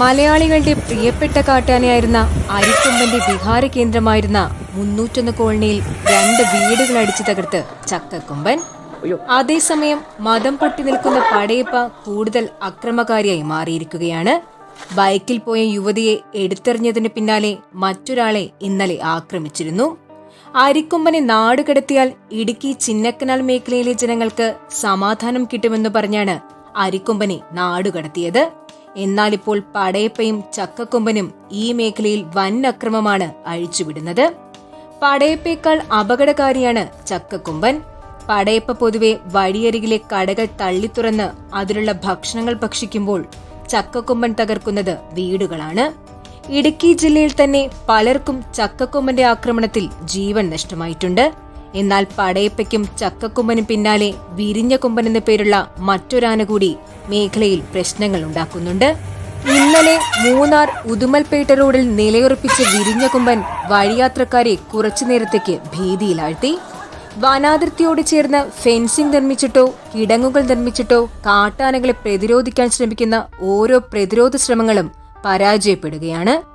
മലയാളികളുടെ പ്രിയപ്പെട്ട കാട്ടാനയായിരുന്ന അരിക്കൊമ്പന്റെ വിഹാര കേന്ദ്രമായിരുന്ന മുന്നൂറ്റൊന്ന് കോളനിയിൽ രണ്ട് വീടുകൾ അടിച്ചു തകർത്ത് ചക്കക്കൊമ്പൻ. അതേസമയം മതം പൊട്ടി നിൽക്കുന്ന പടയപ്പ കൂടുതൽ അക്രമകാരിയായി മാറിയിരിക്കുകയാണ്. ബൈക്കിൽ പോയ യുവതിയെ എടുത്തെറിഞ്ഞതിന് പിന്നാലെ മറ്റൊരാളെ ഇന്നലെ ആക്രമിച്ചിരുന്നു. അരിക്കൊമ്പനെ നാടുകടത്തിയാൽ ഇടുക്കി ചിന്നക്കനാൽ മേഖലയിലെ ജനങ്ങൾക്ക് സമാധാനം കിട്ടുമെന്ന് പറഞ്ഞാണ് അരിക്കൊമ്പനെ നാടുകടത്തിയത് എന്നാൽ ഇപ്പോൾ പടയപ്പയും ചക്കക്കൊമ്പനും ഈ മേഖലയിൽ വൻ അക്രമമാണ് അഴിച്ചുവിടുന്നത്. പടയപ്പേക്കാൾ അപകടകാരിയാണ് ചക്കക്കൊമ്പൻ. പടയപ്പ പൊതുവെ വഴിയരികിലെ കടകൾ തള്ളിത്തുറന്ന് അതിലുള്ള ഭക്ഷണങ്ങൾ ഭക്ഷിക്കുമ്പോൾ ചക്കക്കൊമ്പൻ തകർക്കുന്നത് വീടുകളാണ്. ഇടുക്കി ജില്ലയിൽ തന്നെ പലർക്കും ചക്കക്കൊമ്പന്റെ ആക്രമണത്തിൽ ജീവൻ നഷ്ടമായിട്ടുണ്ട്. എന്നാൽ പടയപ്പയ്ക്കും ചക്കക്കൊമ്പനും പിന്നാലെ വിരിഞ്ഞ കൊമ്പൻ എന്ന പേരുള്ള മറ്റൊരാന കൂടി മേഖലയിൽ പ്രശ്നങ്ങൾ ഉണ്ടാക്കുന്നുണ്ട്. ഇന്നലെ മൂന്നാർ ഉദുമൽപേട്ട റോഡിൽ നിലയുറപ്പിച്ച വിരിഞ്ഞ കുമ്പൻ വഴിയാത്രക്കാരെ കുറച്ചു നേരത്തേക്ക് ഭീതിയിലാഴ്ത്തി. വനാതിർത്തിയോട് ചേർന്ന് ഫെൻസിംഗ് നിർമ്മിച്ചിട്ടോ കിടങ്ങുകൾ നിർമ്മിച്ചിട്ടോ കാട്ടാനകളെ പ്രതിരോധിക്കാൻ ശ്രമിക്കുന്ന ഓരോ പ്രതിരോധ ശ്രമങ്ങളും പരാജയപ്പെടുകയാണ്.